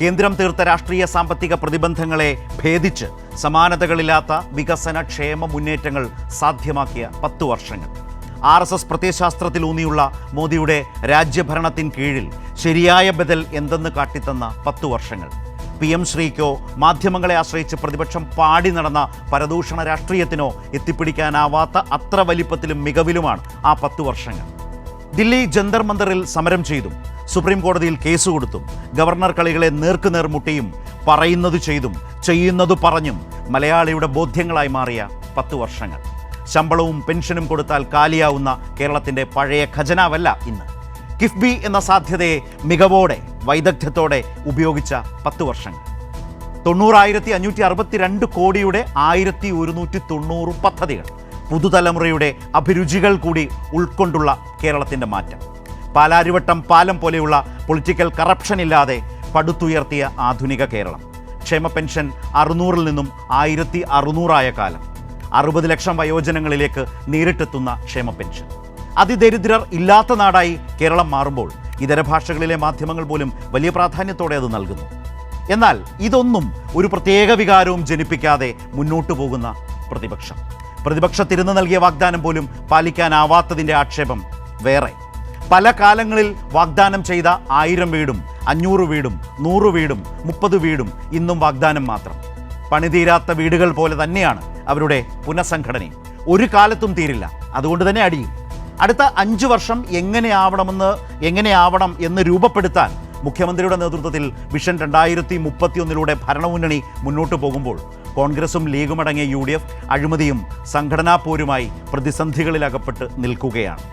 കേന്ദ്രം തീർത്ത രാഷ്ട്രീയ സാമ്പത്തിക പ്രതിബന്ധങ്ങളെ ഭേദിച്ച് സമാനതകളില്ലാത്ത വികസന ക്ഷേമ മുന്നേറ്റങ്ങൾ സാധ്യമാക്കിയ പത്തു വർഷങ്ങൾ. ആർ എസ് എസ് പ്രത്യയശാസ്ത്രത്തിലൂന്നിയുള്ള മോദിയുടെ രാജ്യഭരണത്തിൻ കീഴിൽ ശരിയായ ബദൽ എന്തെന്ന് കാട്ടിത്തന്ന പത്തു വർഷങ്ങൾ. പി എം ശ്രീക്കോ മാധ്യമങ്ങളെ ആശ്രയിച്ച് പ്രതിപക്ഷം പാടി നടന്ന പരദൂഷണ രാഷ്ട്രീയത്തിനോ എത്തിപ്പിടിക്കാനാവാത്ത അത്ര വലിപ്പത്തിലും മികവിലുമാണ് ആ പത്തു വർഷങ്ങൾ. ദില്ലി ജന്തർ മന്ദറിൽ സമരം ചെയ്തും. സുപ്രീം കോടതിയിൽ കേസ് കൊടുത്തും ഗവർണർ കളികളെ നേർക്കുനേർ മുട്ടിയും പറയുന്നത് ചെയ്തും ചെയ്യുന്നത് പറഞ്ഞും മലയാളിയുടെ ബോധ്യങ്ങളായി മാറിയ പത്ത് വർഷങ്ങൾ. ശമ്പളവും പെൻഷനും കൊടുത്താൽ കാലിയാവുന്ന കേരളത്തിന്റെ പഴയ ഖജനാവല്ല ഇന്ന്. കിഫ്ബി എന്ന സാധ്യതയെ മികവോടെ വൈദഗ്ധ്യത്തോടെ ഉപയോഗിച്ച പത്ത് വർഷങ്ങൾ. തൊണ്ണൂറായിരത്തി അഞ്ഞൂറ്റി അറുപത്തിരണ്ട് കോടിയുടെ ആയിരത്തി ഒരുന്നൂറ്റി തൊണ്ണൂറ് പദ്ധതികൾ പുതുതലമുറയുടെ അഭിരുചികൾ കൂടി ഉൾക്കൊണ്ടുള്ള കേരളത്തിന്റെ മാറ്റം. പാലാരിവട്ടം പാലം പോലെയുള്ള പൊളിറ്റിക്കൽ കറപ്ഷൻ ഇല്ലാതെ പടുത്തുയർത്തിയ ആധുനിക കേരളം. ക്ഷേമ പെൻഷൻ അറുന്നൂറിൽ നിന്നും ആയിരത്തി അറുന്നൂറായ കാലം. അറുപത് ലക്ഷം വയോജനങ്ങളിലേക്ക് നേരിട്ടെത്തുന്ന ക്ഷേമ പെൻഷൻ. അതിദരിദ്രർ ഇല്ലാത്ത നാടായി കേരളം മാറുമ്പോൾ ഇതര ഭാഷകളിലെ മാധ്യമങ്ങൾ പോലും വലിയ പ്രാധാന്യത്തോടെ അത് നൽകുന്നു. എന്നാൽ ഇതൊന്നും ഒരു പ്രത്യേക വികാരവും ജനിപ്പിക്കാതെ മുന്നോട്ടു പോകുന്ന പ്രതിപക്ഷം. പ്രതിപക്ഷത്തിരുന്ന് നൽകിയ വാഗ്ദാനം പോലും പാലിക്കാനാവാത്തതിന്റെ ആക്ഷേപം വേറെ. പല കാലങ്ങളിൽ വാഗ്ദാനം ചെയ്ത ആയിരം വീടും അഞ്ഞൂറ് വീടും നൂറ് വീടും മുപ്പത് വീടും ഇന്നും വാഗ്ദാനം മാത്രം. പണിതീരാത്ത വീടുകൾ പോലെ തന്നെയാണ് അവരുടെ പുനഃസംഘടനയും. ഒരു കാലത്തും തീരില്ല. അതുകൊണ്ട് തന്നെ അടിയും. അടുത്ത അഞ്ച് വർഷം എങ്ങനെയാവണമെന്ന് എങ്ങനെയാവണം എന്ന് രൂപപ്പെടുത്താൻ മുഖ്യമന്ത്രിയുടെ നേതൃത്വത്തിൽ വിഷൻ രണ്ടായിരത്തി മുപ്പത്തിയൊന്നിലൂടെ ഭരണമുന്നണി മുന്നോട്ട് പോകുമ്പോൾ കോൺഗ്രസും ലീഗുമടങ്ങിയ യു ഡി എഫ് അഴിമതിയും സംഘടനാ പോരുമായി പ്രതിസന്ധികളിലകപ്പെട്ട് നിൽക്കുകയാണ്.